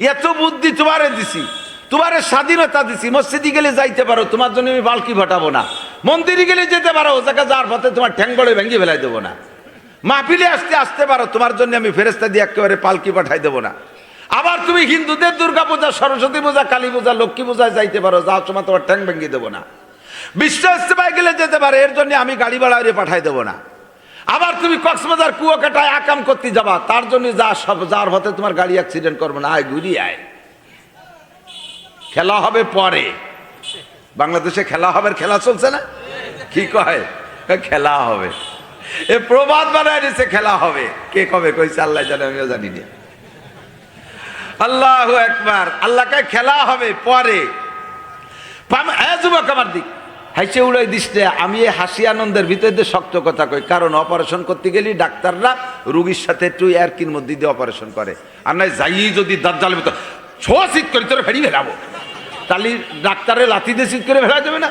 এত বুদ্ধি তোমারে দিছি, তোমারে স্বাধীনতা দিছি, মসজিদে গেলে যাইতে পারো, তোমার জন্য আমি বালকি ফাটাবো না। মন্দিরে গেলে যেতে পারো ও জায়গা যার পথে তোমার ঠ্যাঙ্গড়ে ভেঙে ফেলাই দেবো না। মাহফিলে আসতে আসতে পারো, তোমার জন্য আমি ফেরেস্তা দিয়ে একেবারে পালকি পাঠাই দেবো না। আবার তুমি হিন্দুদের দুর্গা পূজা, সরস্বতী পূজা, কালী পূজা, লক্ষ্মী পূজায় যাইতে পারো যাওয়ার তোমার তোমার ঠ্যাং ভেঙে দেবো না। বিশ্ব ইস্তেমায় গেলে যেতে পারে, এর জন্য আমি গাড়ি ভাড়া পাঠাই দেবো না। আবার তুমি কক্সবাজার কুয়াকাটায় আকাম করতে যাবা, তার জন্য যা সব যার হতে তোমার গাড়ি অ্যাক্সিডেন্ট করব না, আয় ঘুরি আয়। খেলা হবে পরে। বাংলাদেশে খেলা হবে খেলা চলছে না? কি কয়? খেলা হবে। এ প্রবাদ বানায় নিছে খেলা হবে। কে কবে কইছে, আল্লাহ জানে, আমিও জানি না। আল্লাহ একবার, আল্লাহকে খেলা হবে পরে। যুবক আমার দিক। হাসি উড়াই দিসতে আমি এই হাসি আনন্দের ভিতরে শক্ত কথা কই। কারণ অপারেশন করতে গেলে ডাক্তাররা রুগীর সাথে একটু এয়ারকির মধ্যে দিয়ে অপারেশন করে। আর নাই যাই যদি দাজ্জালের ভিতর ছো শীত করে, তোর ফেরি ফেলাবো। তাহলে ডাক্তারে লাথি দিয়ে শীত করে ফেলা যাবে না।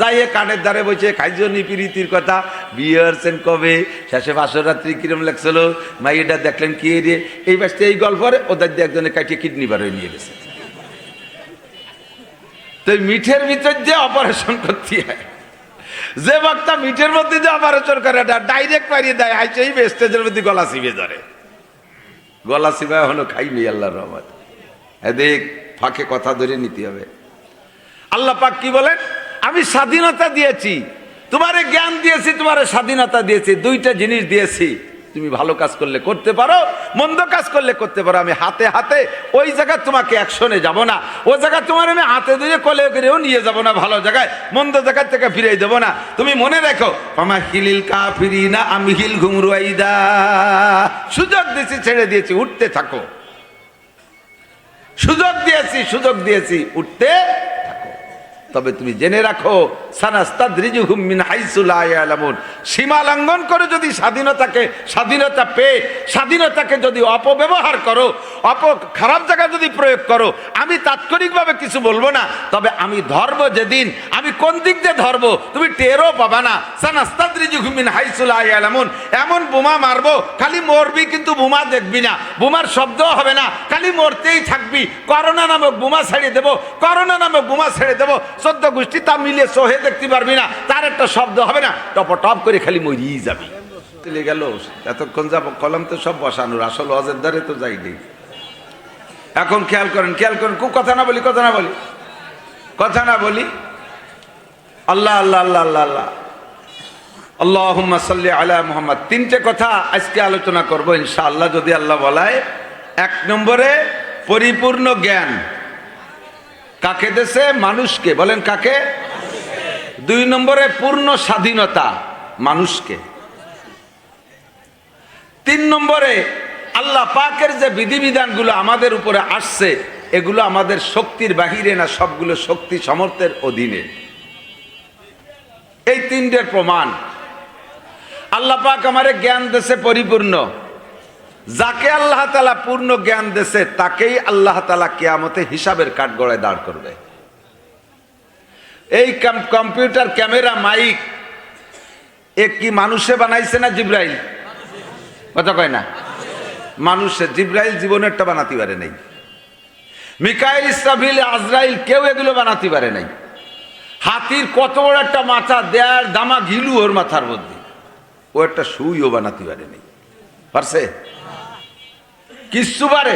যাই এ কানের দ্বারে বসে খাইজনি প্রীতির কথা। বিয়ে হচ্ছেন কবে? শেষে বাসর রাত্রি কিরম লাগছিল? মাইয়েটা দেখলেন কি রে? এই বাসতে এই গল্পরে ওদের দিয়ে একজনে কাটিয়ে কিডনি বার নিয়ে গেছে। তো মিঠের ভিতর দিয়ে অপারেশন করতে হয়। যে বক্তা মিঠের মধ্যে দিয়ে অপারেশন করে, এটা ডাইরেক্ট পারিয়ে দেয়, আইছে চাইবে স্টেজের মধ্যে গলা চিবে ধরে গলা চিবা এখনও খাইনি, আল্লাহর রহমত। এদিক ফাঁকে কথা ধরে নিতে হবে। আল্লাহ পাক কি বলেন? আমি স্বাধীনতা দিয়েছি। তোমারে জ্ঞান দিয়েছি, তোমারে স্বাধীনতা দিয়েছি, দুইটা জিনিস দিয়েছি। তুমি ভালো কাজ করলে করতে পারো, মন্দ কাজ করলে করতে পারো। আমি হাতে হাতে ওই জায়গায় তোমাকে অ্যাকশনে যাব না। ও জায়গায় তোমার আমি হাতে ধরে কলে করেও নিয়ে যাব না। ভালো জায়গায়, মন্দ জায়গার থেকে ফিরে দেবো না। তুমি মনে রেখো আমা হিলিল কা ফিরি না আমি হিল ঘুমরুয়াইদা। সুযোগ দিয়েছি, ছেড়ে দিয়েছি, উঠতে থাকো। সুযোগ দিয়েছি সুযোগ দিয়েছি, উঠতে তবে তুমি জেনে রাখো সীমা লঙ্ঘন করে যদি স্বাধীনতাকে, স্বাধীনতা পেয়ে, স্বাধীনতাকে যদি অপব্যবহার করো, অপ খারাপ জায়গা যদি প্রয়োগ করো, আমি তাৎক্ষণিকভাবে কিছু বলব না, তবে আমি ধরব যেদিন, আমি কোন দিক দিয়ে ধরবো তুমি টেরও পাবা না। সানাস্তাদ্রিজুহুম মিন হাইসু লা ইয়ালামুন। এমন বোমা মারবো, খালি মরবি কিন্তু বোমা দেখবি না। বোমার শব্দ হবে না, খালি মরতেই থাকবি। করোনা নামক বোমা ছেড়ে দেবো, করোনা নামক বোমা ছেড়ে দেবো। চোদ্দ গোষ্ঠী তা মিলে সোহে দেখতে পারবি না, তার একটা শব্দ হবে না। টপ টপ করে খালি মরিয়ে যাবি। চলে গেল, এতক্ষণ যাব, কলম তো সব বসানোর, আসল অজের দ্বারে তো যাইনি এখন খেয়াল করেন খেয়াল করেন খুব কথা না বলি, কথা না বলি। কথা না বলি। আল্লাহ আল্লাহ আল্লাহ আল্লাহ আল্লাহ। আল্লাহুম্মা সাল্লি আলা মুহাম্মদ। তিনটে কথা আজকে আলোচনা করব ইনশাআল্লাহ, যদি আল্লাহ বলায়। এক নম্বরে, পরিপূর্ণ জ্ঞান। কাকে দেশে? মানুষকে। বলেন কাকে? দুই নম্বরে পূর্ণ স্বাধীনতা, মানুষকে। তিন নম্বরে আল্লাহ পাকের যে বিধিবিধানগুলো আমাদের উপরে আসছে, এগুলো আমাদের শক্তির বাহিরে না, সবগুলো শক্তি সমর্থের অধীনে। এই তিনটের প্রমাণ। আল্লাহ পাক আমারে জ্ঞান দেশে পরিপূর্ণ। যাকে আল্লাহ তালা পূর্ণ জ্ঞান দেশে তাকেই আল্লাহ তালা কেয়ামতে হিসাবের কাঠগড়ায় দাঁড় করবে। এই কম্পিউটার ক্যামেরা, মাইক, এ কি মানুষে বানাইছে না জিব্রাইল? কথা কয় না। মানুষে, জিব্রাইল জীবনেরটা বানাতে পারে নাই। মিকাইল, ইসরাফিল, আজরাইল কেউ এগুলো বানাতে পারে নাই। হাতির কত বড় একটা মাথা, দেয়ার, দামা ঘিলু ওর মাথার মধ্যে। ও একটা সুইও বানাতে পারে নাই। পারছে? কিচ্ছু পারে।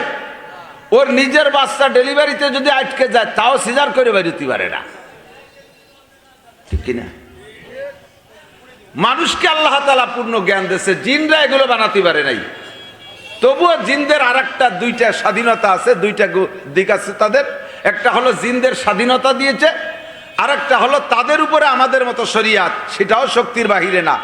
ওর নিজের বাচ্চা ডেলিভারিতে যদি আটকে যায়, তাও সিজার করে বেরোতে পারে না। ঠিক কিনা? মানুষকে আল্লাহ তালা পূর্ণ জ্ঞান দিয়েছে, জিনরা এগুলো বানাতে পারে নাই। তবুও জিনদের আর একটা দুইটা স্বাধীনতা আছে, দুইটা দিক আছে তাদের। একটা হলো জিনদের স্বাধীনতা দিয়েছে আর একটা হলো তাদের উপরে আমাদের মতো শরিয়াত, সেটাও শক্তির বাহিরে না।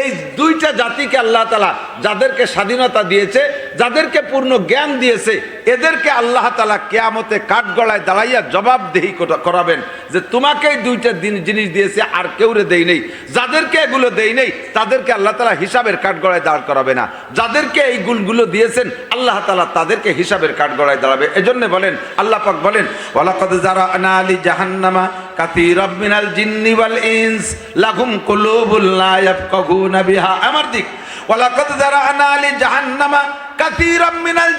এই দুইটা জাতিকে আল্লাহ তালা যাদেরকে স্বাধীনতা দিয়েছে, যাদেরকে পূর্ণ জ্ঞান দিয়েছে, এদেরকে আল্লাহ তালা কেয়ামতে কাঠগড়ায় দাঁড়াইয়া জবাবদেহি করাবেন যে তোমাকে দুইটা দিন জিনিস দিয়েছে, আর কেউরে দেই নেই। যাদেরকে এগুলো দেই নেই, তাদেরকে আল্লাহ তালা হিসাবের কাঠগড়ায় দাঁড় করাবে না। যাদেরকে এই গুণগুলো দিয়েছেন, আল্লাহ তালা তাদেরকে হিসাবের কাঠগড়ায় দাঁড়াবে। এজন্য বলেন, আল্লাহ পাক বলেন, ওয়ালাকাদ জারানা আলী জাহান্নামা আমার দিক জাহান্নামা মিনাল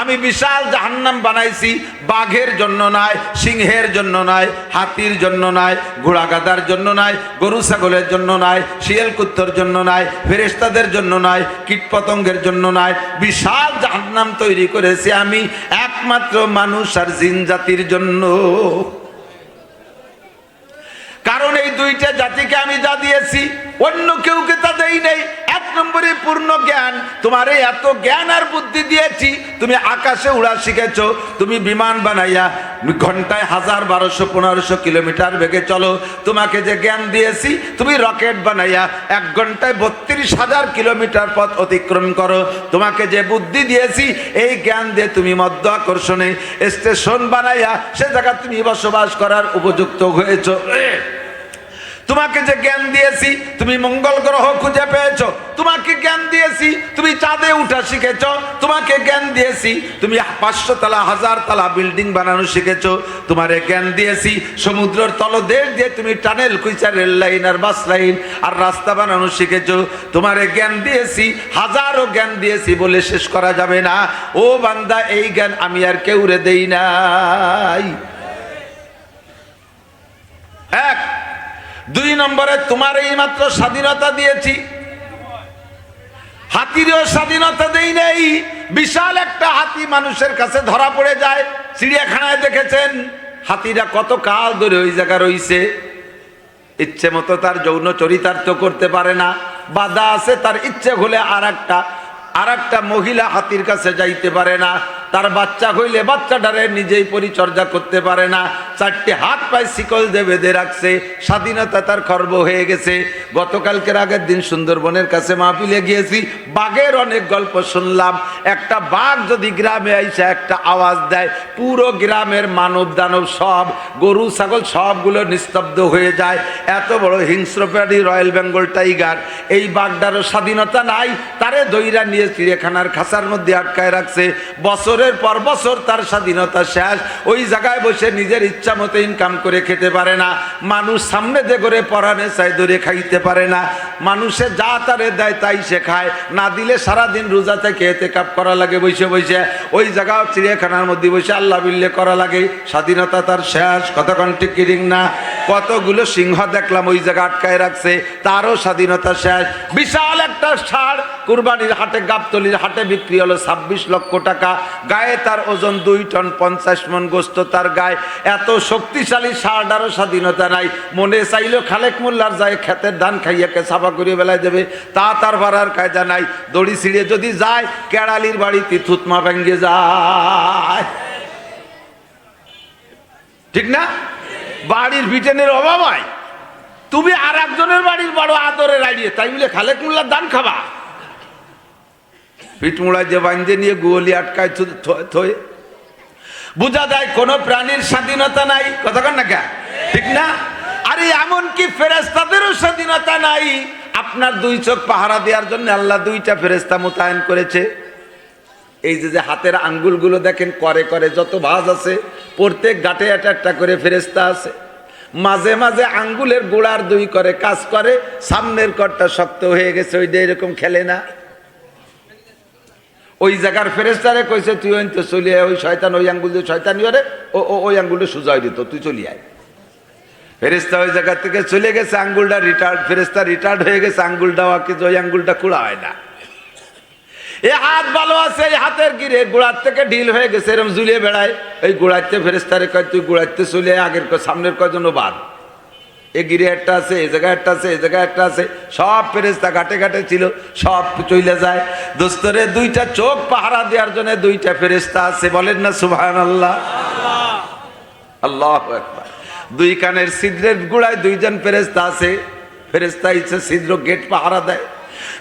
আমি বিশাল জাহান্নাম বানাইছি, বাঘের জন্য নয় সিংহের জন্য নয় হাতির জন্য নয় ঘোড়া গাদার জন্য নয় গরু ছাগলের জন্য নয় শিয়াল কুত্তর জন্য নয় ফেরেস্তাদের জন্য নয় কীটপতঙ্গের জন্য নয় বিশাল জাহান্নাম তৈরি করেছি আমি, একমাত্র মানুষ আর জিন জাতির জন্য। কারণ এই দুইটা জাতিকে আমি যা দিয়েছি, অন্য কেউকে তা দেই নেই। এক নম্বরে পূর্ণ জ্ঞান। তোমার এত জ্ঞান আর বুদ্ধি দিয়েছি, তুমি আকাশে উড়া শিখেছ, তুমি বিমান বানাইয়া ঘন্টায় হাজার বারোশো, পনেরোশো কিলোমিটার বেগে চলো। তোমাকে যে জ্ঞান দিয়েছি, তুমি রকেট বানাইয়া এক ঘন্টায় বত্রিশ হাজার কিলোমিটার পথ অতিক্রম করো। তোমাকে যে বুদ্ধি দিয়েছি, এই জ্ঞান দিয়ে তুমি মধ্য আকর্ষণে স্টেশন বানাইয়া সে জায়গা তুমি বসবাস করার উপযুক্ত হয়েছ। তোমাকে যে জ্ঞান দিয়েছি, তুমি মঙ্গল গ্রহ খুঁজে পেয়েছ। তোমাকে জ্ঞান দিয়েছি, তুমি চাঁদে উঠা শিখেছ। তোমাকে জ্ঞান দিয়েছি, তুমি পাঁচশো তালা, হাজার তালা বিল্ডিং বানানো শিখেছ। তোমারে জ্ঞান দিয়েছি, সমুদ্রের তলদেশ দিয়ে তুমি টানেল কুইচা রেল লাইন আর বাস লাইন আর রাস্তা বানানো শিখেছ। তোমারে জ্ঞান দিয়েছি, হাজারো জ্ঞান দিয়েছি বলে শেষ করা যাবে না। ও বান্দা, এই জ্ঞান আমি আর কেউরে দেই নাই এক দুই নম্বরে, তোমার এই মাত্র স্বাধীনতা দিয়েছি। হাতিরও স্বাধীনতা দেই নেই। বিশাল একটা হাতি মানুষের কাছে ধরা পড়ে যায়। চিড়িয়াখানায় দেখেছেন, হাতিরা কত কাল ধরে ওই জায়গা রইছে। ইচ্ছে মতো তার যৌন চরিতার্থ করতে পারে না। বাধা আছে তার ইচ্ছে হলে আর একটা আর একটা মহিলা হাতির কাছে যাইতে পারে না। তার বাচ্চা হইলে বাচ্চাটারে নিজেই পরিচর্যা করতে পারে না। চারটে হাত পায়ে শিকল দিয়ে বেঁধে রাখছে। স্বাধীনতা তার খর্ব হয়ে গেছে। গতকালকের আগের দিন সুন্দরবনের কাছে মাহফিলে গিয়েছি। বাঘের অনেক গল্প শুনলাম। একটা বাঘ যদি গ্রামে আইসে একটা আওয়াজ দেয়। পুরো গ্রামের মানব দানব সব, গরু, ছাগল সবগুলো নিস্তব্ধ হয়ে যায়। এত বড় হিংস্র প্রাণী রয়্যাল বেঙ্গল টাইগার। এই বাঘটারও স্বাধীনতা নাই। তারে দইরা নিয়ে চিড়িয়াখানার খাসার মধ্যে আটকায় রাখছে। বছরের পর বছর তার স্বাধীনতা শেষ। ওই জায়গায় বসে নিজের ইচ্ছা মতো ইনকাম করে খেতে পারে না। মানুষ সামনে যে করে পরানে চাই ধরে খাইতে পারে না। মানুষে যা তারে দেয় তাই সে খায়। না দিলে সারাদিন রোজা থেকে এতে কাপ করা লাগে বসে বসে। ওই জায়গা চিড়িয়াখানার মধ্যে বসে আল্লাহ বিল্লে করা লাগে। স্বাধীনতা তার শেষ। কতক্ষণ টিকিরিং না? কতগুলো সিংহ দেখলাম ওই জায়গা আটকায় রাখছে। তারও স্বাধীনতা শেষ। বিশাল একটা ষাঁড়। কুরবানির হাটে, গাবতলির হাটে বিক্রি হলো ছাব্বিশ লক্ষ টাকা। গায়ে তার ওজন দুই টন পঞ্চাশ মন গোস্ত তার গায়ে। এত শক্তিশালী ষাঁড়ারও স্বাধীনতা নাই। মনে চাইলেও খালেক মোল্লার যায় ক্ষেতের ধান খাইয়াকে সাফা করিয়ে বেলায় দেবে। তা তার ভাড়ার কায়দা নাই। দড়ি ছিঁড়ে যদি যায়, কেড়ালির বাড়িতে থুতমা ভেঙ্গে যায়। ঠিক না? বাড়ির বিটেনের অভাব হয়। তুমি আর একজনের বাড়ির বড় আদরে রাড়িয়ে তাই বলে খালেক মোল্লার দান খাবা। পিঠমুড়ায় যে বাঞ্জে নিয়ে গোলি আটকায় থয়ে। বোঝা যায় কোন প্রাণীর স্বাধীনতা নাই। কতক্ষণ না কে? ঠিক না? আরে এমন কি ফেরেস্তাদেরও স্বাধীনতা নাই। আপনার দুই চোখ পাহারা দেওয়ার জন্য আল্লাহ দুইটা ফেরেস্তা মোতায়েন করেছে। এই যে যে হাতের আঙ্গুলগুলো দেখেন, করে করে, যত ভাঁজ আছে, প্রত্যেক গাটে একটা একটা করে ফেরেস্তা আছে। মাঝে মাঝে আঙ্গুলের গোড়ার দুই করে কাজ করে, সামনের করটা শক্ত হয়ে গেছে, ওইটা এরকম খেলে না। ওই জায়গার ফেরেস্তারে কইছে তুই ওই তো চলি আয়, ওই শয়তান ওই আঙ্গুল দিয়ে শয়তানি ওরে ও ওই আঙ্গুলটা সুজাই দিত তুই চলি আয়। ফেরেস্তা ওই জায়গা থেকে চলে গেছে আঙ্গুলটা রিটার্ড ফেরেস্তা রিটার্ড হয়ে গেছে আঙ্গুলটা কিন্তু ওই আঙ্গুলটা কুড়া হয় না। এ হাত ভালো আছে এই হাতের গিরে গোড়ার থেকে ঢিল হয়ে গেছে এরকম ঝুলিয়ে বেড়ায়। এই গোড়াইতে ফেরেস্তারে কয় তুই গোড়াইতে চলে আগের সামনের কয়জন বাদ। এ গিরে একটা আছে, এ জায়গায় একটা আছে এই জায়গায় একটা আছে। সব ফেরেস্তা ঘাটে ঘাটে ছিল, সব চলে যায়। দোস্তরে দুইটা চোখ পাহারা দেওয়ার জন্য দুইটা ফেরেস্তা আছে, বলেন না সুভান আল্লাহ আল্লাহ একবার দুই কানের ছিদ্রের গুড়ায় দুইজন ফেরেস্তা আছে ফেরেস্তা ইচ্ছে ছিদ্র গেট পাহারা দেয়।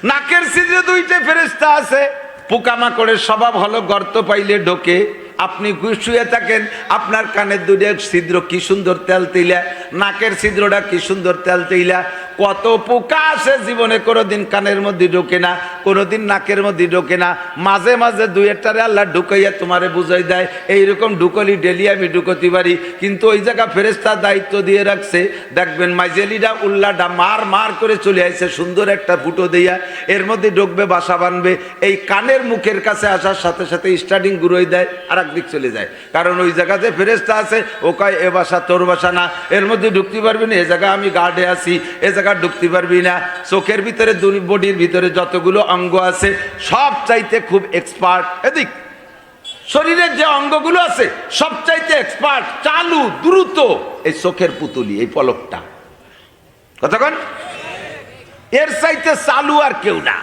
নাকের ছিদ্রে দুইটা ফেরেস্তা আছে, পোকামাকড়ের স্বভাব হলো গর্ত পাইলে ঢোকে আপনি শুয়ে থাকেন, আপনার কানের দুটো ছিদ্র কি সুন্দর তেল তেইলা, নাকের ছিদ্রটা কি সুন্দর তেল তেইলা কত পোকা আসে জীবনে, কোনোদিন কানের মধ্যে ঢোকে না, কোনোদিন নাকের মধ্যে ঢোকে না। মাঝে মাঝে দুই একটারে আল্লাহ ঢুকাইয়া তোমারে বুঝাই দেয়, এইরকম ঢুকলি ডেলি আমি ঢুকতে পারি। কিন্তু ওই জায়গা ফেরেস্তার দায়িত্ব দিয়ে রাখছে। দেখবেন মাইজেলিটা উল্লাটা মার মার করে চলে আসছে সুন্দর একটা ফুটো দিয়া। এর মধ্যে ঢুকবে, বাসা বানবে। এই কানের মুখের কাছে আসার সাথে সাথে স্টার্টিং গুঁড়োই দেয় আর একদিক চলে যায়। কারণ ওই জায়গাতে ফেরেস্তা আছে, ও এ বাসা তোর বাসা না। এর মধ্যে ঢুকতে পারবি না, এ জায়গা আমি গার্ডে আছি, এ জায়গা ঢুকতে পারবি না। চোখের ভিতরে বডির ভিতরে যতগুলো অঙ্গ আছে, সব চাইতে খুব এক্সপার্ট এদিক, শরীরের যে অঙ্গগুলো আছে সবচাইতে এক্সপার্ট চালু, দ্রুত। এই চোখের পুতুলি, এই পলকটা। কতক্ষণ? এর চাইতে চালু আর কেউ না।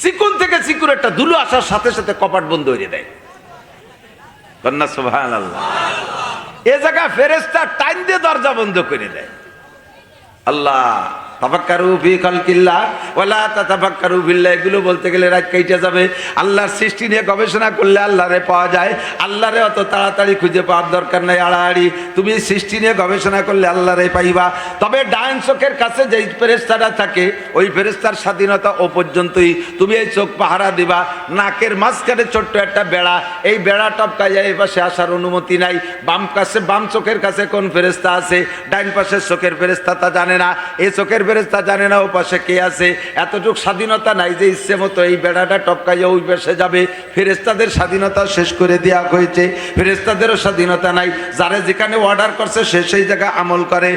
চিকুন থেকে চিকুন একটা ধুলো আসার সাথে সাথে কপাট বন্ধ হয়ে দেয় কন্যা সোভান এ জায়গা ফেরেস্তা টাইম দিয়ে দরজা বন্ধ করে দেয়। আল্লাহ তাফাক্কারু ফি খালকিল্লাহ ওয়ালা তাতাফাক্কারু এগুলো বলতে গেলে রাত কেটে যাবে। আল্লাহর সৃষ্টি নিয়ে গবেষণা করলে আল্লাহরে পাওয়া যায়। আল্লাহরে অত তাড়াতাড়ি খুঁজে পাওয়ার দরকার নাই, আড়াআড়ি। তুমি সৃষ্টি নিয়ে গবেষণা করলে আল্লাহরে পাইবা। তবে ডায়ন চোখের কাছে যেই ফেরেস্তাটা থাকে, ওই ফেরেস্তার স্বাধীনতা ও পর্যন্তই। তুমি এই চোখ পাহারা দিবা। নাকের মাঝখানে ছোট্ট একটা বেড়া। এই বেড়া টপকায় এই পাশে আসার অনুমতি নাই। বাম কাছে, বাম চোখের কাছে কোন ফেরেস্তা আছে? ডাইন পাশের চোখের ফেরেস্তা তা জানে না। এই চোখের ফেরেস্তা জানে না ও পাশে কে আছে। এতটুক স্বাধীনতা নাই যে ইচ্ছে মতো এই বেড়াটা টপকাইয়া ওই পাশে যাবে। ফেরেস্তাদের স্বাধীনতা শেষ করে দেওয়া হয়েছে। ফেরেস্তাদেরও স্বাধীনতা নাই। যারা যেখানে অর্ডার করছে, সে সেই জায়গায় আমল করে।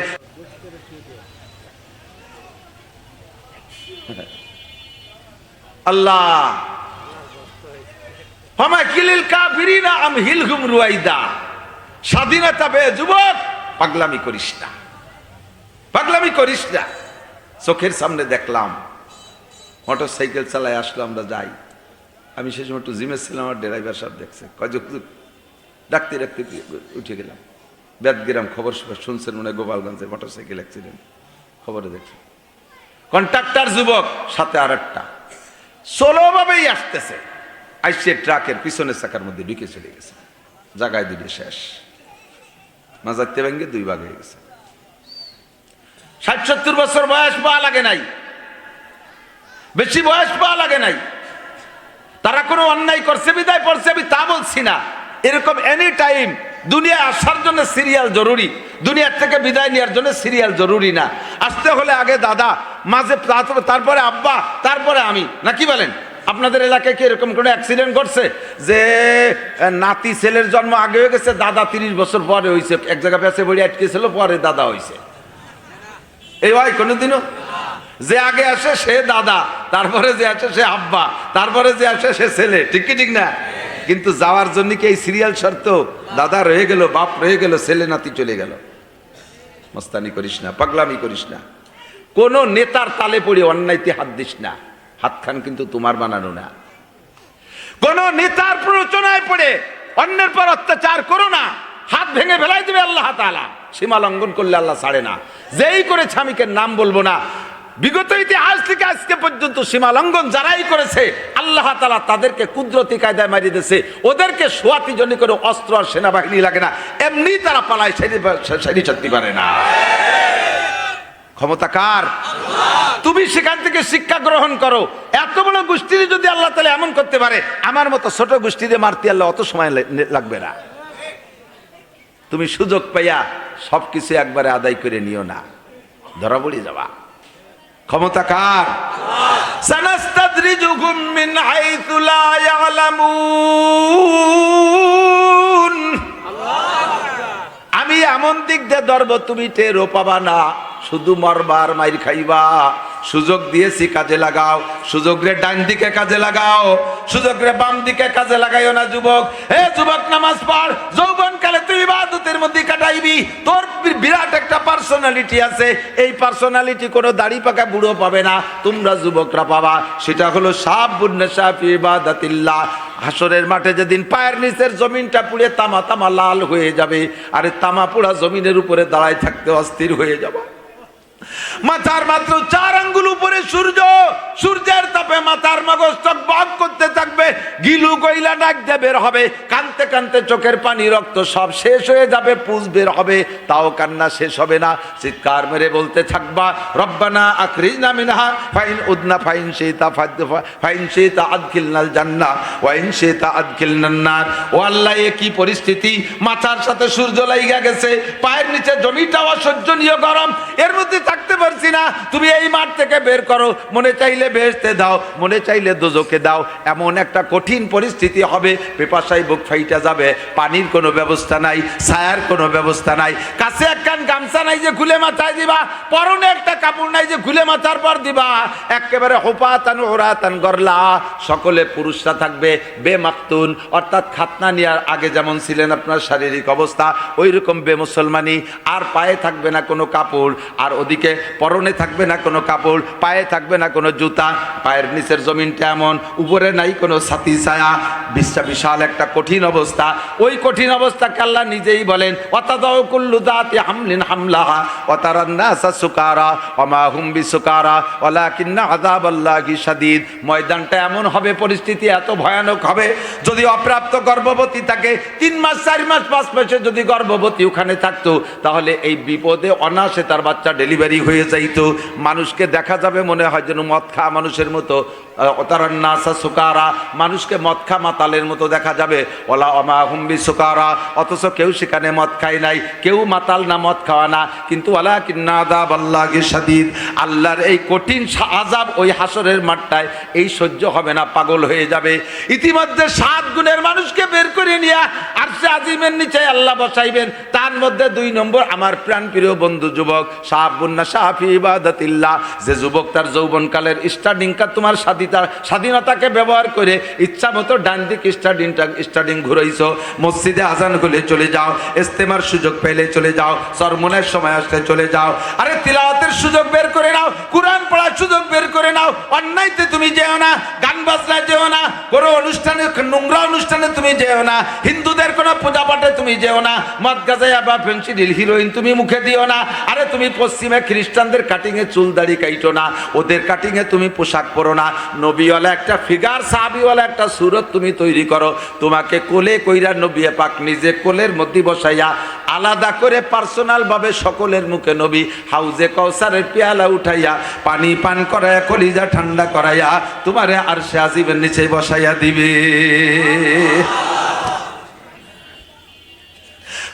আল্লাহ। স্বাধীনতা পেয়ে যুবক, পাগলামি করিস না। পাগলামি করিস না। চোখের সামনে দেখলাম, মোটর সাইকেল চালায় আসলো, আমরা যাই। আমি সেই সময় একটু জিমে ছিলাম, আমার ড্রাইভার সাহেব দেখছে। কয় ডাকতে ডাকতে উঠে গেলাম। বেদগ্রাম খবর শুনছেন মনে গোপালগঞ্জে মোটর সাইকেল অ্যাক্সিডেন্ট খবরে দেখছি কন্ট্রাক্টর যুবক, সাথে আর একটা সোলোভাবেই আসতেছে। আইসে ট্রাকের পিছনের চাকার মধ্যে ঢুকে চলে গেছে। জায়গায় দুটো শেষ। মাজারতে ভেঙে দুই ভাগ হয়ে গেছে। ষাট সত্তর বছর বয়স পাওয়া লাগে নাই। বেশি বয়স পাওয়া লাগে নাই। তারা কোনো অন্যায় করছে, বিদায় পড়ছে, আমি তা বলছি না। এরকম এনি টাইম দুনিয়া আসার জন্য সিরিয়াল জরুরি, দুনিয়ার থেকে বিদায় নেওয়ার জন্য সিরিয়াল জরুরি না। আসতে হলে আগে দাদা, মাঝে তারপরে- আব্বা, তারপরে আমি। না কি বলেন? আপনাদের এলাকায় কি এরকম কোনো অ্যাক্সিডেন্ট ঘটছে? যে নাতি ছেলের জন্ম আগে হয়ে গেছে, দাদা তিরিশ বছর পরে হয়েছে এক জায়গায় পেছে বড়ি আটকে ছিল পরে দাদা হয়েছে এই হয় কোনোদিনও? যে আগে আসে সে দাদা, তারপরে যে আসে সে আব্বা, তারপরে যে আসে সে ছেলে, ঠিক কি ঠিক না? কিন্তু যাওয়ার জন্য কি এই সিরিয়াল শর্ত? দাদা রয়ে গেল, বাপ রয়ে গেল, ছেলে নাতি চলে গেল। মস্তানি করিস না, পাগলামি করিস না। কোন নেতার তালে পড়ে অন্যায়তে হাত দিস না। হাত খান কিন্তু তোমার বানানো না। কোন নেতার প্ররোচনায় পড়ে অন্যের পর অত্যাচার করো না। হাত ভেঙে ফেলাই দেবে আল্লাহ তাআলা। সীমা লঙ্ঘন করলে আল্লাহ ছাড়ে না। যেই করেছে আমি কে নাম বলব না। বিগত ইতিহাস থেকে আজকে পর্যন্ত সীমা লঙ্ঘন যারাই করেছে, আল্লাহ তালা তাদেরকে কুদরতি কায়দায় মারিয়ে দিয়েছে। ওদেরকে সোয়াতি জন্য করে অস্ত্র আর সেনাবাহিনী লাগে না। এমনি তারা পালায় সেরি সত্যি পারে না। ক্ষমতা কার? তুমি সেখান থেকে শিক্ষা গ্রহণ করো। এত বড় গোষ্ঠীর যদি আল্লাহ তাহলে এমন করতে পারে, আমার মতো ছোট গোষ্ঠীরে মারতে আল্লাহ অত সময় লাগবে না। তুমি সুযোগ পাইয়া সবকিছু একবারে আদায় করে নিও না। ধরা পড়ে যাবা। ক্ষমতা কার? আমি এমন দিক দিয়ে ধরব, তুমি টেরও পাবা না। শুধু মরবার মাইর খাইবা। সুযোগ দিয়েছি, কাজে লাগাও। সুযোগ রে ডান দিকে কাজে লাগাও। সুযোগ রে বাম দিকে কাজে লাগাইও না, যুবক। হে যুবক, নামাজ পড়। যৌবন কালে তুই ইবাদতের মধ্যে কাটাইবি। তোর বিরাট একটা পার্সোনালিটি আছে। এই পার্সোনালিটি কোনো দাড়ি পাকা বুড়ো পাবে না। তোমরা যুবকরা পাবা। সেটা হলো সাপ বুন্নেশা ফি ইবাদাতিল্লাহ। হাসরের মাঠে যেদিন পায়ের নিচের জমিনটা পুড়ে তামা তামা লাল হয়ে যাবে। আরে তামা পোড়া জমিনের উপরে দাঁড়ায় থাকতে অস্থির হয়ে যাব। মাথার মাত্র চার আঙ্গুল উপরে সূর্য, সূর্যের তাপে মাথার মগজ টকবক করতে থাকবে। গিলু কইলা ডাক দিয়ে বের হবে। কানতে কানতে চোখের পানি, রক্ত সব শেষ হয়ে যাবে পুষ বের হবে। তাও কান্না শেষ হবে না। চিৎকার মেরে বলতে থাকবা, রব্বানা আখরিজনা মিনহা, ফাইন উদনা, ফাইন শীতা ফাইন শীতা আদখিলনাল জান্নাহ, ওয়াইন শীতা আদখিলনান নার। ও আল্লাহ, এ কি পরিস্থিতি? মাথার সাথে সূর্য লাইগা গেছে, পায়ের নিচে জমিটাও অসহ্যনীয় গরম। এর মধ্যে থাকতে পারছি না। তুমি এই মাঠ থেকে বের করো। মনে চাইলে বেহেশতে দাও, মনে চাইলে দোজকে দাও। এমন একটা কঠিন পরিস্থিতি হবে পেপাসাই বুক ফাইটা যাবে। পানির কোনো ব্যবস্থা নাই, ছায়ার কোনো ব্যবস্থা নাই। কাছে একখান গামছা নাই যে খুলে মাথায় দিবা, পরনে একটা কাপড় নাই যে খুলে মাথার পর দিবা। একেবারে হোপাতান ওরাতান গরলা। সকলে পুরুষরা থাকবে বেমাক্তুন অর্থাৎ খাতনা নেওয়ার আগে যেমন ছিলেন আপনার শারীরিক অবস্থা ওই রকম বেমুসলমানি। আর পায়ে থাকবে না কোনো কাপড়। আর ওদিকে পরনে থাকবে না কোনো কাপড়, পায়ে থাকবে না কোনো জুতা, পায়ের নিচের জমিনটা এমন, উপরে নাই কোনো ছাতি ছায়া, বিশ্বা বিশাল একটা কঠিন অবস্থা। ওই কঠিন অবস্থাকে আল্লাহ নিজেই বলেন কুল্লু হামলিন সুকারা ওয়ালাকিন্না আযাবাল্লাহি শাদীদ। ময়দানটা এমন হবে, পরিস্থিতি এত ভয়ানক হবে, যদি অপ্রাপ্ত গর্ভবতী থাকে, তিন মাস, চার মাস, পাঁচ মাসে যদি গর্ভবতী ওখানে থাকতো, তাহলে এই বিপদে অনাসে তার বাচ্চা ডেলিভারি হয়ে যাইতো। মানুষকে দেখা যাবে মনে হয় যেন মদ খাওয়া মানুষের মতো। সুকারা, মানুষকে মদ খা মাতালের মতো দেখা যাবে। ওলা অমা হুম্বি সুকারা, অথচ কেউ সেখানে মদ খায় নাই, কেউ মাতাল না, মদ খাওয়া না। কিন্তু ওলা সাদিদ আল্লাহর এই কঠিন আজাব ওই হাসরের মাঠটায়, এই সহ্য হবে না, পাগল হয়ে যাবে। ইতিমধ্যে সাত গুণের মানুষকে বের করে নিয়ে আর সে আজিমের নিচে আল্লাহ বসাইবেন। তার মধ্যে দুই নম্বর আমার প্রাণ প্রিয় বন্ধু যুবক সাহাবুন্না সাহাফি ইবাদতিল্লাহ। যে যুবক তার যৌবনকালের স্টার্টিংটা তোমার স্বাধীনতা স্বাধীনতাকে ব্যবহার করে ইচ্ছা মতো ডান দিক স্টার্টিংটা স্টার্টিং ঘুরাইছো। মসজিদে আজান হলে চলে যাও, ইস্তেমার সুযোগ পেলে চলে যাও, সরমনের সময় আসলে চলে যাও। আরে তিলাওয়াতের সুযোগ বের করে নাও, কোরআন পড়ার সুযোগ বের করে নাও। অন্যায়তে তুমি যেও না, গান বাজনায় যেও না কোনো অনুষ্ঠানে, নোংরা অনুষ্ঠানে তুমি যেও না, হিন্দুদের কোনো পূজা পাঠে তুমি যেও না, মদ গাজাইয়া বা ফেন্সিডিল, হিরোইন তুমি মুখে দিও না। আরে তুমি পশ্চিমে খ্রিস্টানদের কাটিংয়ে চুল দাড়ি কাইটো না, ওদের কাটিংয়ে তুমি পোশাক পরো না নবীওয়ালা একটা ফিগার সাহাবিওয়ালা একটা সুরত তুমি তৈরি করো তোমাকে কোলে কইরা নবী পাক নিজে কোলের মধ্যে বসাইয়া আলাদা করে পার্সোনাল ভাবে সকলের মুখে নবী হাউজে কৌসারের পেয়ালা উঠাইয়া পানি পান করাইয়া কলিজা ঠান্ডা করাইয়া তোমারে আর সে আজিবের নিচে বসাইয়া দিবে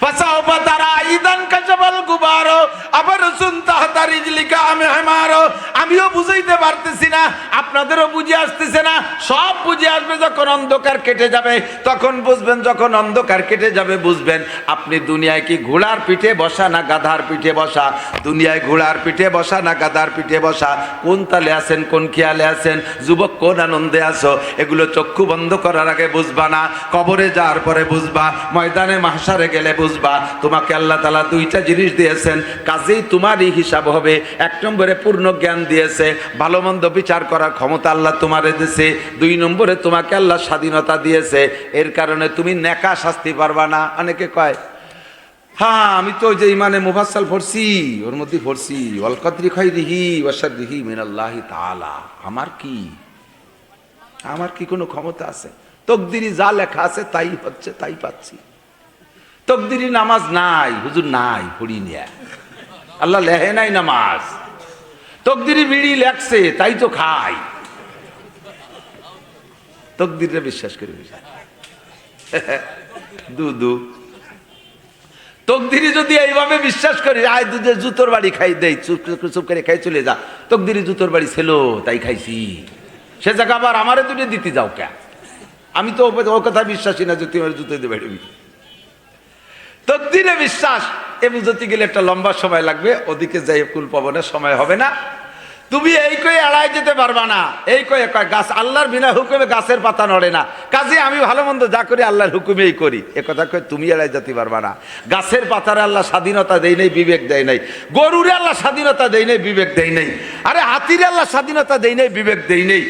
فسوف ترى إذا انكشف الغبار أبرص تحت আপনি দুনিয়ায় কি ঘোড়ার পিঠে বসা না গাধার পিঠে বসা? দুনিয়ায় ঘোড়ার পিঠে বসা না গাধার পিঠে বসা? কোন তালে আছেন, কোন খেয়ালে আছেন? যুবক কোন আনন্দে আছো? এগুলো চক্ষু বন্ধ করার আগে বুঝবা না, কবরে যাওয়ার পরে বুঝবা, ময়দানে মাহসারে গেলে বুঝবা। তোমাকে আল্লাহ তালা দুইটা জিনিস দিয়েছেন, কাজেই তোমারই হিসাব হবে। এক নম্বরে পূর্ণ জ্ঞান দিয়েছে, ভালো মন্দ বিচার করার ক্ষমতা আল্লাহ তোমারে দিয়েছে দুই নম্বরে তোমাকে আল্লাহ স্বাধীনতা দিয়েছে। এর কারণে তুমি নেকা শাস্তি পারবা না। অনেকে কয় হ্যাঁ আমি তো যে ইমানে মুফাসাল পড়ছি, ওর মধ্যে পড়ছি। অলকদ্রি খাই দিহি ওয়াসার দিহি মিনাল্লাহি তাআলা। আমার কি? আমার কি কোনো ক্ষমতা আছে? তকদিরি যা লেখা আছে তাই হচ্ছে, তাই পাচ্ছি। তকদিরি নামাজ নাই, হুজুর নাই পড়ি নিয়া আল্লাহ লেহে নাই নামাজ। তকদিরি বিড়ি লেখছে, তাই তো খাই। তকদিরে বিশ্বাস করি দু দু। তকদিরি যদি এইভাবে বিশ্বাস করি, আয় দুধের জুতোর বাড়ি খাই দেই, চুপ করে খাই চলে যা। তকদিরি জুতোর বাড়ি ছিল, তাই খাইছি। সে জায়গা আবার আমারে তুলে দিতে যাও কে? আমি তো ও কথা বিশ্বাসী না যে তুমি জুতো দিয়ে বেরোবি তকদিরে বিশ্বাস। এ বুঝতে গেলে একটা লম্বা সময় লাগবে, ওদিকে যাই কুল পাবো না সময় হবে না। তুমি এই কয়ে এড়াই যেতে পারবা না। এই কয় গাছ আল্লাহর বিনা হুকুমে গাছের পাতা নড়ে না। কাজে আমি ভালো মন্দ যা করি, আল্লাহর হুকুমেই করি। এ কথা কয়ে তুমি এড়াই যেতে পারবা না। গাছের পাতারে আল্লাহ স্বাধীনতা দেয় নাই, বিবেক দেয় নাই। গরুরে আল্লাহ স্বাধীনতা দেয় নাই, বিবেক দেয় নাই। আরে হাতির আল্লাহ স্বাধীনতা দেয় নাই, বিবেক দেয় নেই।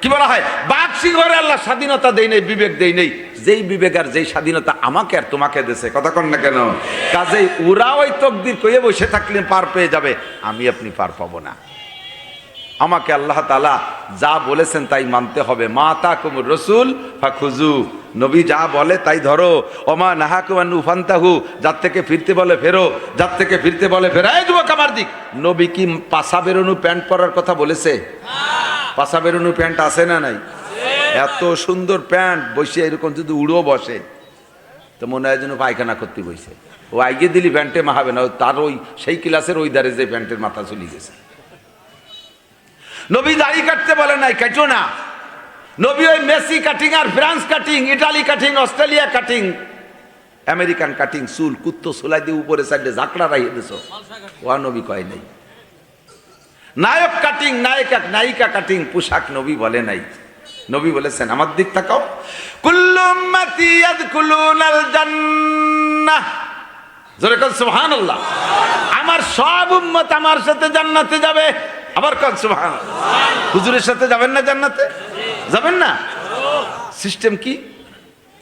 কি বলা হয়? বাঘ সিংহরে আল্লাহ স্বাধীনতা দেয় নেই, বিবেক দেয় নেই। যেই বিবেক আর যেই স্বাধীনতা আমাকে আর তোমাকে দেশে কথা কন না কেন? কাজেই ওরা ওই তকদির কয়ে বসে থাকলে পার পেয়ে যাবে, আমি আপনি পার পাবো না। আমাকে আল্লাহ তালা যা বলেছেন তাই মানতে হবে। মা তা কুমুর রসুল ফাখুজু নবী যা বলে তাই ধরো। ওমা নাহাকুয়ান উফান্তাহু। যার থেকে ফিরতে বলে ফেরো, যার থেকে ফিরতে বলে ফেরো। এই যুবক আমার দিক, নবী কি পাশা বেরোনো প্যান্ট পরার কথা বলেছে? পাশা বেরোনো প্যান্ট আছে না নাই? এত সুন্দর প্যান্ট বসে এরকম যদি উড়ো বসে, তো মনে হয় যেন পায়খানা করতে বসে ও আগে দিলি প্যান্টে মাহাবে না তার ওই, সেই ক্লাসের ওই দাঁড়ে যে প্যান্টের মাথা চলে গেছে। নবী দাড়ি কাটতে বলে নাই, কাটো না। নবী ওই মেসি কাটিং আর France cutting, Italy cutting, Australia cutting, American cutting, চুল, কুত্তো সোলাই দিয়ে উপরে সাইডে ঝাঁকড়া রাখিয়ে দিছ। ওয়া নবী কয় নাই। নায়ক কাটিং, নায়িকা নায়িকা কাটিং, পোশাক নবী বলে নাই। নবী বলেছেন, আমার দিক তাকাও। কুল্লু উম্মতি ইয়াদখুলুনাল জান্নাহ। জোরে কোন, সুবহানাল্লাহ। আমার সব উম্মত আমার সাথে জান্নাতে যাবে। আবার কোন, সুবহানাল্লাহ। হুজুরের সাথে যাবেন না জান্নাতে? যাবেন না? সিস্টেম কি?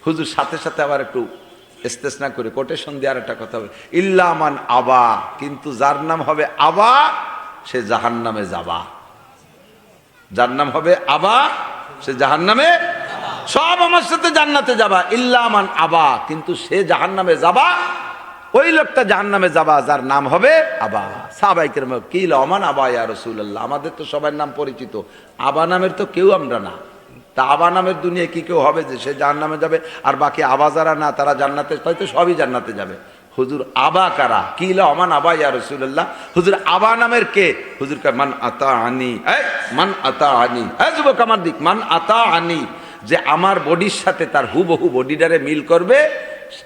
হুজুর সাথে সাথে আবার একটু ইস্তেসনা করে কোটেশন দেওয়ার একটা কথা হবে ইল্লামান আবা। কিন্তু যার নাম হবে আবা, সে জাহান নামে যাবা। যার নাম হবে আবা সে জাহান নামে সব আমার সাথে জান্নাতে যাবা। ইল্লামান আবা। কিন্তু সে জাহান নামে যাবা, ওই লোকটা জাহান নামে যাবা, যার নাম হবে আবা। সাবাইকের কি অমান আবা ইয়া রসুল্লাহ আমাদের তো সবার নাম পরিচিত। আবা নামের তো কেউ আমরা না। তা আবা নামের দুনিয়ায় কি কেউ হবে যে সে জাহান নামে যাবে? আর বাকি আবা যারা না, তারা জান্নাতে হয়তো সবই জান্নাতে যাবে। হুজুর আবা কারা? কি অমান আবা ইয়া রসুল্লাহ হুজুর আবা নামের কে? হুজুর কা মান আতা আনি মান আতা আনি হ্যাঁ যুবক আমার দিক মান আতা আনি যে আমার বডির সাথে তার হুবহু বডিটারে মিল করবে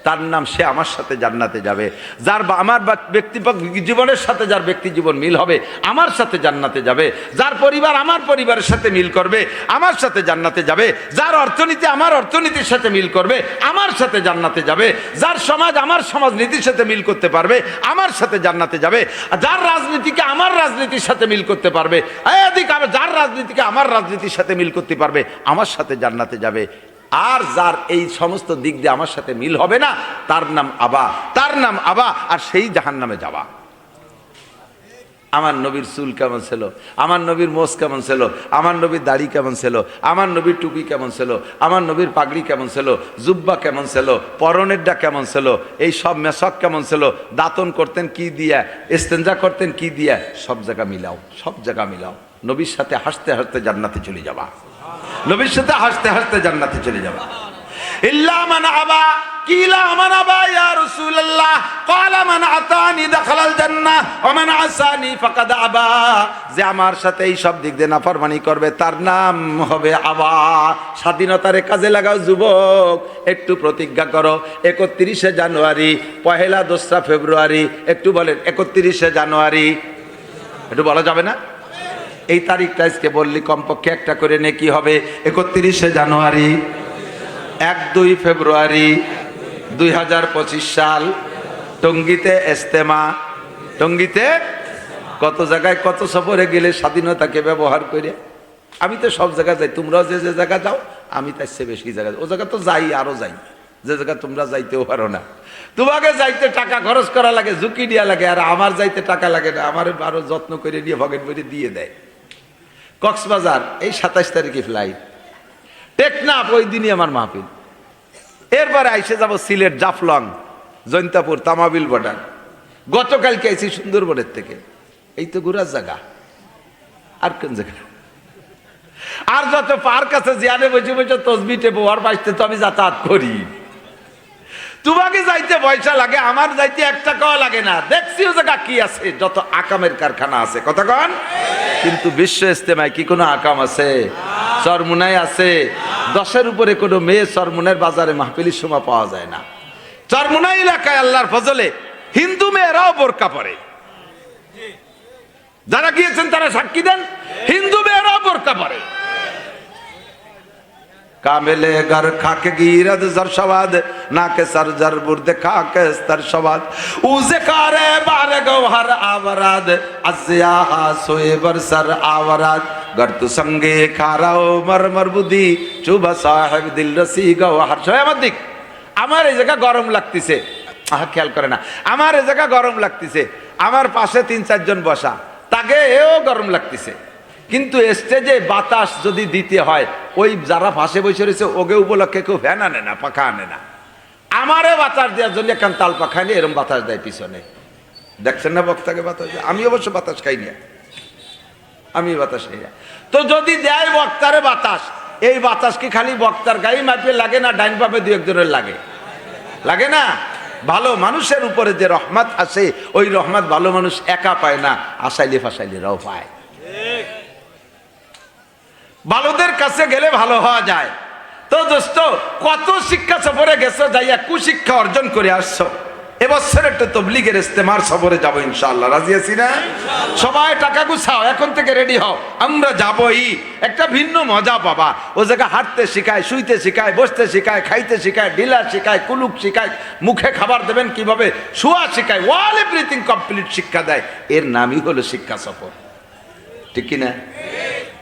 তার নাম সে আমার সাথে জান্নাতে যাবে। যার বা- আমার ব্যক্তি জীবনের সাথে যার ব্যক্তি জীবন মিল হবে, আমার সাথে জান্নাতে যাবে। যার পরিবার আমার পরিবারের সাথে মিল করবে, আমার সাথে জান্নাতে যাবে। যার অর্থনীতি আমার অর্থনীতির সাথে মিল করবে, আমার সাথে জান্নাতে যাবে। যার সমাজ আমার সমাজ নীতির সাথে মিল করতে পারবে, আমার সাথে জান্নাতে যাবে। যার রাজনীতিকে আমার রাজনীতির সাথে মিল করতে পারবে যার রাজনীতিকে আমার রাজনীতির সাথে মিল করতে পারবে, আমার সাথে জান্নাতে যাবে। আর যার এই সমস্ত দিক দিয়ে আমার সাথে মিল হবে না, তার নাম আবা। তার নাম আবা, আর সেই জাহান নামে যাবা আমার নবীর চুল কেমন ছিল? আমার নবীর মোষ কেমন ছিল? আমার নবীর দাড়ি কেমন ছিল? আমার নবীর টুপি কেমন ছিল? আমার নবীর পাগড়ি কেমন ছিল? জুব্বা কেমন ছিল? পরনেরটা কেমন ছিল? এই সব মেশক কেমন ছিল? দাতন করতেন কি দিয়া? ইস্তেঞ্জা করতেন কি দিয়া? সব জায়গা মিলাও, সব জায়গা মিলাও। নবীর সাথে হাসতে হাসতে জান্নাতে চলে যাবা। নবীর সাথে হাসতে হাসতে জান্নাতে চলে যাবা। আবা, কিলা মান আবা আতানি দাখালাল আসানি যে আমার সাথে এই সব দিক দিয়ে করবে, তার নাম হবে কাজে লাগাও যুবক, একটু প্রতিজ্ঞা করো, একত্রিশে জানুয়ারি, পহেলা দোসরা ফেব্রুয়ারি, একটু বলেন, একত্রিশে জানুয়ারি। একটু বলা যাবে না? এই তারিখটা আজকে বললি কমপক্ষে একটা করে নে কি হবে? একত্রিশে জানুয়ারি, এক দুই ফেব্রুয়ারি দুই হাজার পঁচিশ সাল। টঙ্গিতে এস্তেমা টঙ্গিতে কত জায়গায় কত সফরে গেলে স্বাধীনতাকে ব্যবহার করে? আমি তো সব জায়গায় যাই তোমরাও যে যে জায়গা যাও, আমি তার চেয়ে বেশি জায়গা ও জায়গা তো যাই, আরও যাই। যে জায়গা তোমরা যাইতেও পারো না। তোমাকে যাইতে টাকা খরচ করা লাগে, ঝুঁকি দেওয়া লাগে, আর আমার যাইতে টাকা লাগে না। আমার আরও যত্ন করে নিয়ে ভগেট বইরে দিয়ে দেয়। কক্সবাজার, এই সাতাশ তারিখে ফ্লাইট টেকনাফ, ওই দিনই আমার মাহফিল। এরপরে আইসে যাব সিলেট জাফলং, জৈন্তাপুর, তামাবিল বর্ডার। গতকালকে আইছি সুন্দরবনের থেকে। এই তো ঘুরার জায়গা। আর কোন জায়গা? আর যত পার্ক আছে জিয়ানে বসে বসে তসবি টেপো, আর বাঁচতে তো আমি যাতায়াত করি। তোমাকে যাইতে পয়সা লাগে, আমার যাইতে এক টাকাও লাগে না। দেখছি ও জায়গা কি আছে, যত আকামের কারখানা আছে। কথা কন? কিন্তু বিশ্ব ইস্তেমায় কি কোনো আকাম আছে? চরমুনাই আছে। দশের উপরে কোনো মেয়ে চরমুনের বাজারে মাহফিলির সময় পাওয়া যায় না। চরমুনাই এলাকায় আল্লাহর ফজলে হিন্দু মেয়েরাও বোরকা পরে। যারা গিয়েছেন তারা সাক্ষী দেন, হিন্দু মেয়েরাও বোরকা পরে। কামেলে গর খাকে গিরদ জর সবাদ নাকে সর জর বুর্দে খাকে স্তর সবাদ। উজে কারে বারে গৌহর আওরাদ আজিয়া হা সোয়ে বর সর আওরাদ। গর্ত সঙ্গে খারাও মরমর বুদ্ধি চুবা সাহেব দিল রসি গওয়ার সবাই আমার দিক আমার এই জায়গা গরম লাগতেছে। আহ, খেয়াল করে না। আমার এই জায়গা গরম লাগতেছে। আমার পাশে তিন চারজন বসা তাকে এও গরম লাগতেছে। কিন্তু স্টেজে বাতাস যদি দিতে হয়, ওই যারা ফাঁসে বসে রয়েছে, ওকে উপলক্ষে কেউ ফ্যান আনে না, পাখা আনে না। আমারে বাতাস দেওয়ার জন্য এখন তাল পাখা নিয়ে এরম বাতাস দেয় পিছনে। দেখছেন না বক্তাকে বাতাস? আমি অবশ্য বাতাস খাই না। আমি বাতাস খাই না। তো যদি দেয় বক্তারে বাতাস, এই বাতাস কি খালি বক্তার গায়ে মাপে লাগে না, ডাইন পাপে দু একজনের লাগে? লাগে না? ভালো মানুষের উপরে যে রহমত আছে, ওই রহমত ভালো মানুষ একা পায় না আসাইলে ফাসাইলেরাও পায়। ভালোদের কাছে গেলে ভালো হওয়া যায়। তো দোস্ত কত শিক্ষা সফরে গেছো যাইয়া কুশিক্ষা অর্জন করে আসছো? এবছর একটা তবলিগের ইস্তেমার সফরে যাব ইনশাল্লাহ রাজি আছি না? সবাই টাকা গুছাও এখন থেকে রেডি হও। আমরা যাবই। একটা ভিন্ন মজা পাবা। ও জায়গা হাঁটতে শিখায় শুইতে শিখায় বসতে শিখায় খাইতে শিখায় ডিলার শিখায় কুলুক শিখায় মুখে খাবার দেবেন কীভাবে? শোয়া শিখায় ওয়াল এভরিথিং কমপ্লিট শিক্ষা দেয়। এর নামই হলো শিক্ষা সফর। ঠিক কিনা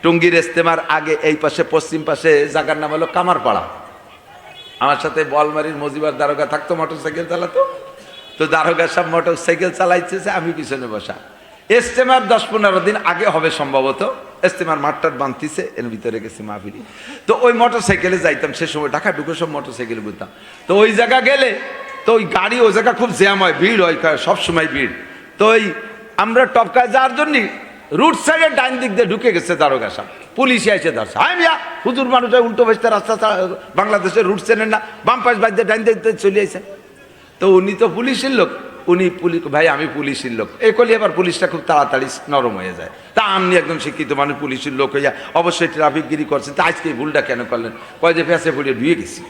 টুঙ্গির ইস্তেমার আগে এই পাশে, পশ্চিম পাশে জায়গার নাম হলো কামারপাড়া। আমার সাথে বলমারির মজিবার দারোগা থাকতো মোটর সাইকেল চালাতো। তো দারোগা সব মোটর সাইকেল চালাইছে আমি পিছনে বসা। ইস্তেমার দশ পনেরো দিন আগে হবে সম্ভবত। ইস্তেমার মাঠটার বানতিছে এর ভিতরে গেছে মাহফিলি। তো ওই মোটর সাইকেলে যাইতাম, সে সময় ঢাকা ঢুকে সব মোটর সাইকেলে বুঝতাম তো ওই জায়গা গেলে, তো ওই গাড়ি, ওই জায়গা খুব জ্যাম হয়, ভিড় হয়, সব সময় ভিড়। তো ওই আমরা টপকায় যাওয়ার জন্য রুট সাইডে ডাইন দিক দিয়ে ঢুকে গেছে দারোগা সাহেব। পুলিশে এসে ধরছে। হাই মিয়া, হুজুর মানুষ উল্টো বেসতে রাস্তা বাংলাদেশের রুট চেনেন না, বাম পাশ বাইতে ডাইন দিক দিয়ে চলে আসে তো উনি তো পুলিশের লোক। উনি পুলিশ ভাই, আমি পুলিশের লোক। এই করলে এবার পুলিশটা খুব তাড়াতাড়ি নরম হয়ে যায়। তা আপনি একদম শিক্ষিত মানুষ, পুলিশের লোক হইয়া অবশ্যই ট্রাফিক গিরি করছেন তা আজকে ভুলটা কেন করলেন? কয় যে ফেসে ফুলিয়ে ধুয়ে গেছি।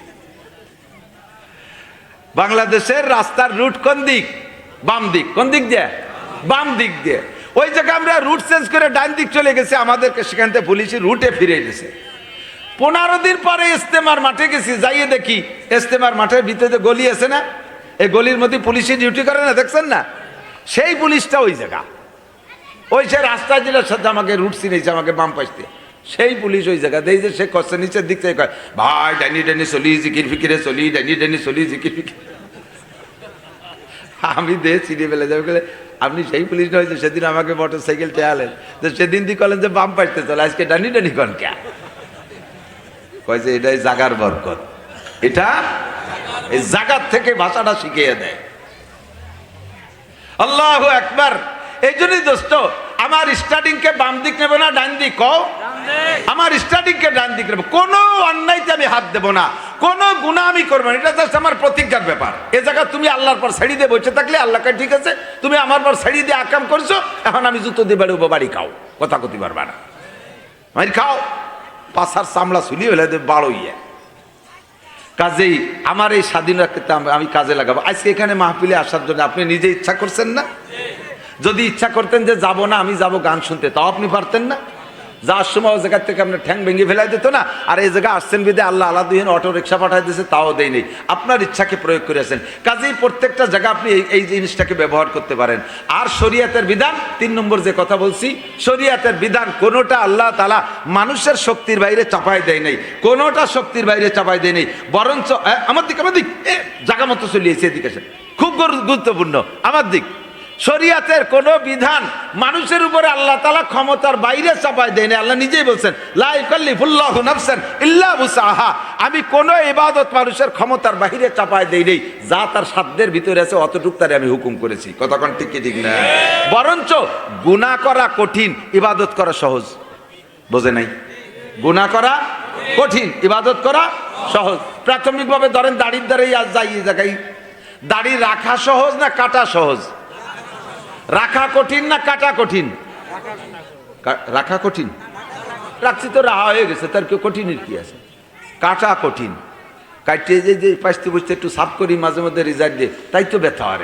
বাংলাদেশের রাস্তার রুট কোন দিক? বাম দিক। কোন দিক দিয়ে? বাম দিক দিয়ে। ওই জায়গায় আমরা রুট চেঞ্জ করে ডান দিক চলে গেছে, আমাদেরকে সেখান থেকে পুলিশি রুটে ফিরে গেছে পনেরো দিন পরে ইস্তেমার মাঠে গেছি, যাইয়ে দেখি ইস্তেমার মাঠের ভিতরে গলি আছে না, এই গলির মধ্যে পুলিশি ডিউটি করে না, দেখছেন না? সেই পুলিশটা ওই জায়গা। ওই সে রাস্তা জেলার সাথে আমাকে রুট চিনেছে আমাকে বাম পাশতে সেই পুলিশ ওই জায়গা দেই যে সে কষ্ট নিচের দিক থেকে কয়, ভাই ডাইনি ডাইনি চলি, জিকির ফিকিরে চলি ডাইনি ডাইনি চলি, জিকির ফিকির আমি দে চিনি ফেলে যাবে, বলে আপনি সেই পুলিশ হয়েছে সেদিন আমাকে মোটর সাইকেল টেয়ালেন তো সেদিন দিয়ে কলেন যে বাম পাইতে চলে আজকে ডানি ডানি কন কে? কয়েছে এটাই জাগার বরকত। এটা এই জাগার থেকে ভাষাটা শিখিয়ে দেয়। আল্লাহ একবার এই জন্যই দোস্ত আমার স্টার্টিং কে বাম দিক নেবে না ডান দিক কও? আমার স্টার্টিং কে ডান দিক নেব। কোনো অন্যায়তে আমি হাত দেবো না। কোনো গুণা আমি করব না। এটা জাস্ট আমার প্রতিজ্ঞার ব্যাপার। এ জায়গা তুমি আল্লাহর পর ছেড়ে দিয়ে বসে থাকলে আল্লাহকে ঠিক আছে, তুমি আমার পর ছেড়ে দিয়ে আকাম করছ, এখন আমি জুতো দিয়ে বাড়ি বাড়ি খাও। কথা কতি পারবা না। মারি খাও। পাশার চামড়া শুলি হলে বাড়ো ইয়ে। কাজেই আমার এই স্বাধীনতা আমি কাজে লাগাবো। আজকে এখানে মাহফিলে আসার জন্য আপনি নিজে ইচ্ছা করছেন না? যদি ইচ্ছা করতেন যে যাব না, আমি যাব গান শুনতে, তাও আপনি পারতেন না? যাওয়ার সময় ও জায়গার থেকে আপনার ঠ্যাং ভেঙে ফেলাই দিত না আর এই জায়গায় আসছেন বিদে আল্লাহ আলাদিন অটো রিক্সা পাঠাই দিয়েছে তাও দেয় নেই আপনার ইচ্ছাকে প্রয়োগ করেছেন কাজেই প্রত্যেকটা জায়গা আপনি এই এই জিনিসটাকে ব্যবহার করতে পারেন। আর শরিয়াতের বিধান তিন নম্বর যে কথা বলছি শরিয়াতের বিধান কোনোটা আল্লাহ তালা মানুষের শক্তির বাইরে চাপাই দেয় নেই কোনোটা শক্তির বাইরে চাপাই দেয় নেই বরঞ্চ আমার দিক আমার দিক এ, জায়গা মতো চলিয়েছে এদিকে খুব গুরু- গুরুত্বপূর্ণ আমার দিক। শরিয়াতের কোন বিধান মানুষের উপরে আল্লাহ তালা ক্ষমতার বাইরে চাপায় দেয়নি। আল্লাহ নিজেই বলছেন আমি কোন ইবাদত মানুষের ক্ষমতার বাইরে চাপায় দেই নেই। যা তার সাধ্যের ভিতরে আছে, অতটুক তারে আমি হুকুম করেছি। কতক্ষণ ঠিক ঠিক না? বরঞ্চ গুনাহ করা কঠিন, ইবাদত করা সহজ। বোঝে নাই? গুনাহ করা কঠিন, ইবাদত করা সহজ। প্রাথমিকভাবে ধরেন, দাড়ির দ্বারাই আজ যাই জায়গায়। দাড়ি রাখা সহজ না কাটা সহজ? রাখা কঠিন না কাটা কঠিন? রাখা কঠিন। রাখছি তো রাহা হয়ে গেছে, তার কেউ কঠিনের কি আছে? কাটা কঠিন। কাটিয়ে যে যে পাইতে বসতে একটু সাফ করি, মাঝে মধ্যে রিজার্ট দিয়ে তাই তো ব্যথা হয়।